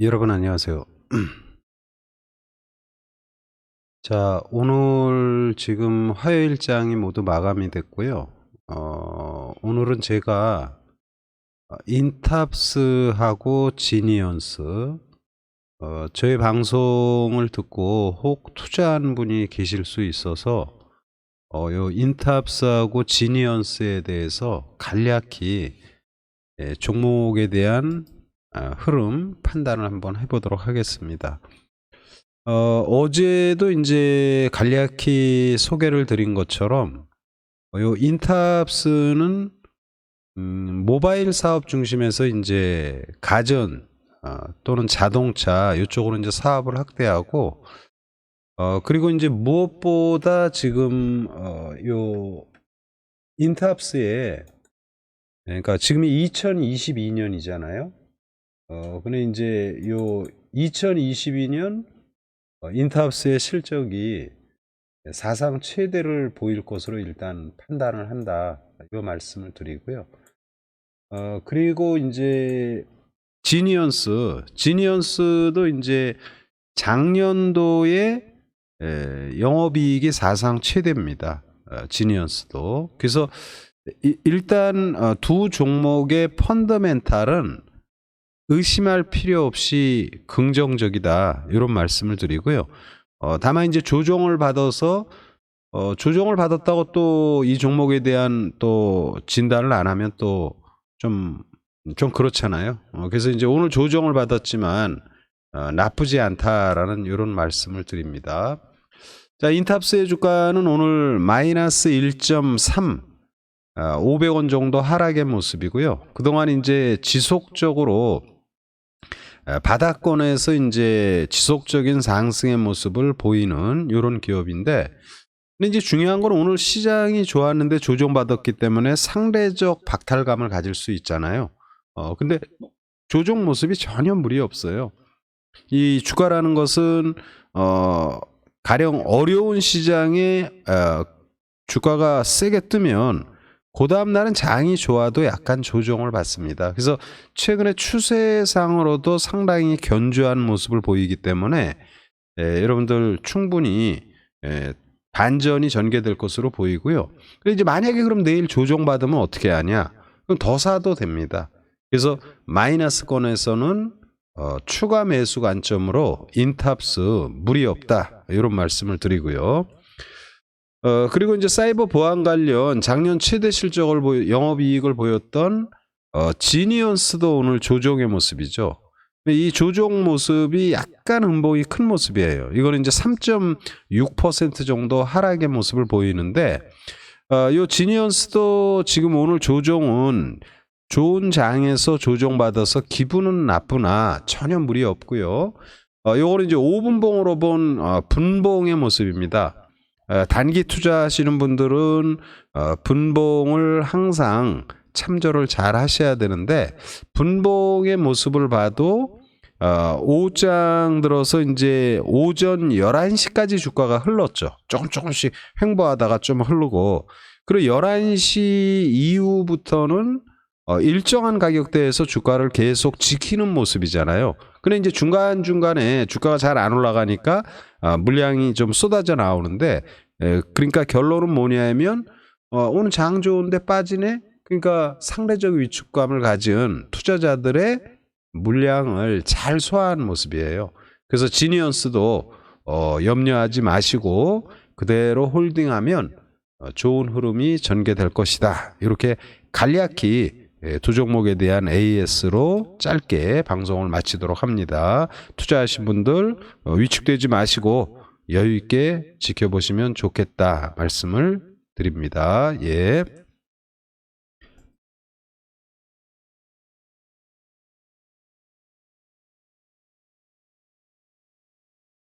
여러분 안녕하세요. 자, 오늘 지금 화요일장이 모두 마감이 됐고요. 어, 오늘은 제가 어, 인탑스하고 지니언스 어, 저희 방송을 듣고 혹 투자한 분이 계실 수 있어서 어, 요 인탑스하고 지니언스에 대해서 간략히 예, 종목에 대한 아, 흐름 판단을 한번 해보도록 하겠습니다. 어, 어제도 이제 간략히 소개를 드린 것처럼 어, 요 인탑스는 음, 모바일 사업 중심에서 이제 가전 어, 또는 자동차 이쪽으로 이제 사업을 확대하고 어, 그리고 이제 무엇보다 지금 어, 요 인탑스에 그러니까 지금이 2022년이잖아요. 어, 근데 이제 요 2022년 어, 인탑스의 실적이 사상 최대를 보일 것으로 일단 판단을 한다. 이 말씀을 드리고요. 어, 그리고 이제 지니언스, 지니언스도 이제 작년도에 에, 영업이익이 사상 최대입니다. 어, 지니언스도. 그래서 이- 일단 어, 두 종목의 펀더멘탈은 의심할 필요 없이 긍정적이다 이런 말씀을 드리고요. 어, 다만 이제 조정을 받아서 어, 조정을 받았다고 또 이 종목에 대한 또 진단을 안 하면 또좀좀 그렇잖아요. 어, 그래서 이제 오늘 조정을 받았지만 어, 나쁘지 않다라는 이런 말씀을 드립니다. 자, 인탑스의 주가는 오늘 마이너스 1.3 아, 500원 정도 하락의 모습이고요. 그동안 이제 지속적으로 아, 바닥권에서 이제 지속적인 상승의 모습을 보이는 이런 기업인데 근데 이제 중요한 건 오늘 시장이 좋았는데 조정받았기 때문에 상대적 박탈감을 가질 수 있잖아요. 어, 근데 조정 모습이 전혀 무리 없어요. 이 주가라는 것은 어, 가령 어려운 시장에 어, 주가가 세게 뜨면 그 다음 날은 장이 좋아도 약간 조정을 받습니다. 그래서 최근에 추세상으로도 상당히 견조한 모습을 보이기 때문에 예, 여러분들 충분히 예, 반전이 전개될 것으로 보이고요. 그리고 이제 만약에 그럼 내일 조정받으면 어떻게 하냐? 그럼 더 사도 됩니다. 그래서 마이너스권에서는 어, 추가 매수 관점으로 인탑스 무리 없다 이런 말씀을 드리고요. 어, 그리고 이제 사이버 보안 관련 작년 최대 실적을 보여, 영업이익을 보였던 어, 지니언스도 오늘 조정의 모습이죠. 이 조정 모습이 약간 음봉이 큰 모습이에요. 이거는 이제 3.6% 정도 하락의 모습을 보이는데, 어, 요 지니언스도 지금 오늘 조정은 좋은 장에서 조정받아서 기분은 나쁘나 전혀 무리 없고요. 어, 요거는 이제 5분봉으로 본 어, 분봉의 모습입니다. 어, 단기 투자하시는 분들은 어, 분봉을 항상 참조를 잘 하셔야 되는데 분봉의 모습을 봐도 어, 오장 들어서 이제 오전 11시까지 주가가 흘렀죠. 조금 조금씩 횡보하다가 좀 흐르고 그리고 11시 이후부터는 어, 일정한 가격대에서 주가를 계속 지키는 모습이잖아요. 근데 이제 중간중간에 주가가 잘 안 올라가니까 아, 물량이 좀 쏟아져 나오는데 에, 그러니까 결론은 뭐냐면 어, 오늘 장 좋은데 빠지네. 그러니까 상대적 위축감을 가진 투자자들의 물량을 잘 소화한 모습이에요. 그래서 지니언스도 어, 염려하지 마시고 그대로 홀딩하면 어, 좋은 흐름이 전개될 것이다. 이렇게 간략히 예, 두 종목에 대한 AS로 짧게 방송을 마치도록 합니다. 투자하신 분들 어, 위축되지 마시고 여유 있게 지켜보시면 좋겠다 말씀을 드립니다. 예.